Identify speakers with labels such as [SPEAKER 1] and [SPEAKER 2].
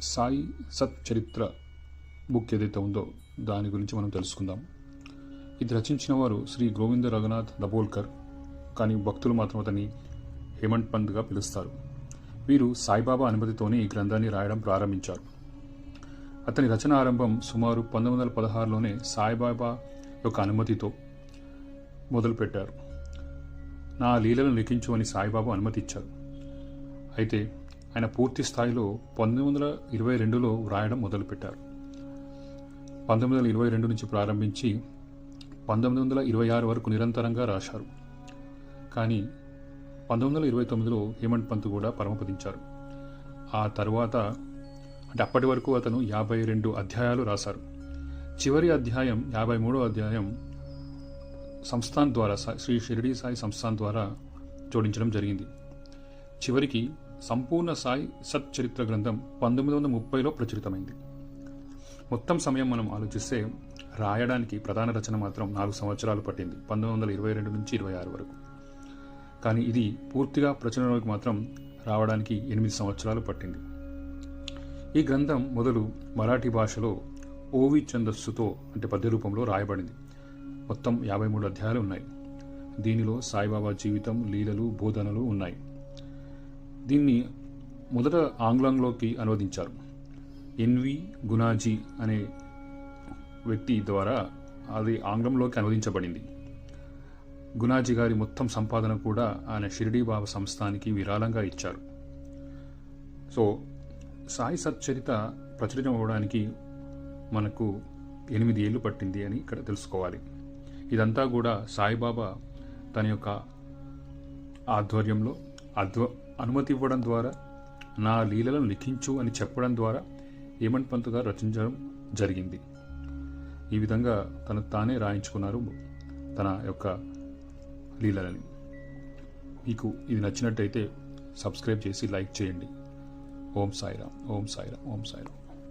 [SPEAKER 1] సాయి సత్ చరిత్ర బుక్ ఏదైతే ఉందో దాని గురించి మనం తెలుసుకుందాం. ఇది రచించిన వారు శ్రీ గోవింద రఘునాథ్ దబోల్కర్. కానీ భక్తులు మాత్రం అతన్ని హేమంత్ పంత్గా పిలుస్తారు. వీరు సాయిబాబా అనుమతితోనే ఈ గ్రంథాన్ని రాయడం ప్రారంభించారు. అతని రచన ఆరంభం సుమారు పంతొమ్మిది వందల పదహారులోనే సాయిబాబా యొక్క అనుమతితో మొదలుపెట్టారు. నా లీలను లిఖించు అని సాయిబాబా అనుమతి ఇచ్చారు అయితే ఆయన పూర్తి స్థాయిలో పంతొమ్మిది వందల ఇరవై రెండులో వ్రాయడం మొదలుపెట్టారు. పంతొమ్మిది వందల ఇరవై రెండు నుంచి ప్రారంభించి పంతొమ్మిది వందల ఇరవై ఆరు వరకు నిరంతరంగా రాశారు. కానీ పంతొమ్మిది వందల ఇరవై తొమ్మిదిలో హేమంత్ పంత్ కూడా పరమపదించారు. ఆ తర్వాత అంటే అప్పటి వరకు అతను యాభై రెండు అధ్యాయాలు రాశారు. చివరి అధ్యాయం యాభై మూడో అధ్యాయం సంస్థాన్ ద్వారా శ్రీ షిరిడి సాయి సంస్థాన్ ద్వారా జోడించడం జరిగింది. చివరికి సంపూర్ణ సాయి సచ్చరిత్ర గ్రంథం పంతొమ్మిది వందల ముప్పైలో ప్రచురితమైంది. మొత్తం సమయం మనం ఆలోచిస్తే రాయడానికి ప్రధాన రచన మాత్రం నాలుగు సంవత్సరాలు పట్టింది పంతొమ్మిది వందల ఇరవై రెండు నుంచి ఇరవై ఆరు వరకు. కానీ ఇది పూర్తిగా ప్రచురణలోకి మాత్రం రావడానికి ఎనిమిది సంవత్సరాలు పట్టింది. ఈ గ్రంథం మొదలు మరాఠీ భాషలో ఓవి ఛందస్సుతో అంటే పద్య రూపంలో రాయబడింది. మొత్తం యాభై మూడు అధ్యాయాలు ఉన్నాయి. దీనిలో సాయిబాబా జీవితం లీలలు బోధనలు ఉన్నాయి. దీన్ని మొదట ఆంగ్లంలోకి అనువదించారు. ఎన్వి గునాజీ అనే వ్యక్తి ద్వారా అది ఆంగ్లంలోకి అనువదించబడింది. గునాజీ గారి మొత్తం సంపాదన కూడా ఆయన షిరిడీ బాబా సంస్థానికి విరాళంగా ఇచ్చారు. సో సాయి సచ్చరిత ప్రచురితం అవ్వడానికి మనకు ఎనిమిది ఏళ్ళు పట్టింది అని ఇక్కడ తెలుసుకోవాలి. ఇదంతా కూడా సాయిబాబా తన యొక్క ఆధ్వర్యంలో అద్వ అనుమతి ఇవ్వడం ద్వారా నా లీలలను లిఖించు అని చెప్పడం ద్వారా హేమంత్ పంత్ గారు రచించడం జరిగింది. ఈ విధంగా తను తానే రాయించుకున్నారు తన యొక్క లీలలని. మీకు ఇది నచ్చినట్టయితే సబ్స్క్రైబ్ చేసి లైక్ చేయండి. ఓం సాయిరామ్ ఓం సాయిరామ్ ఓం సాయిరామ్.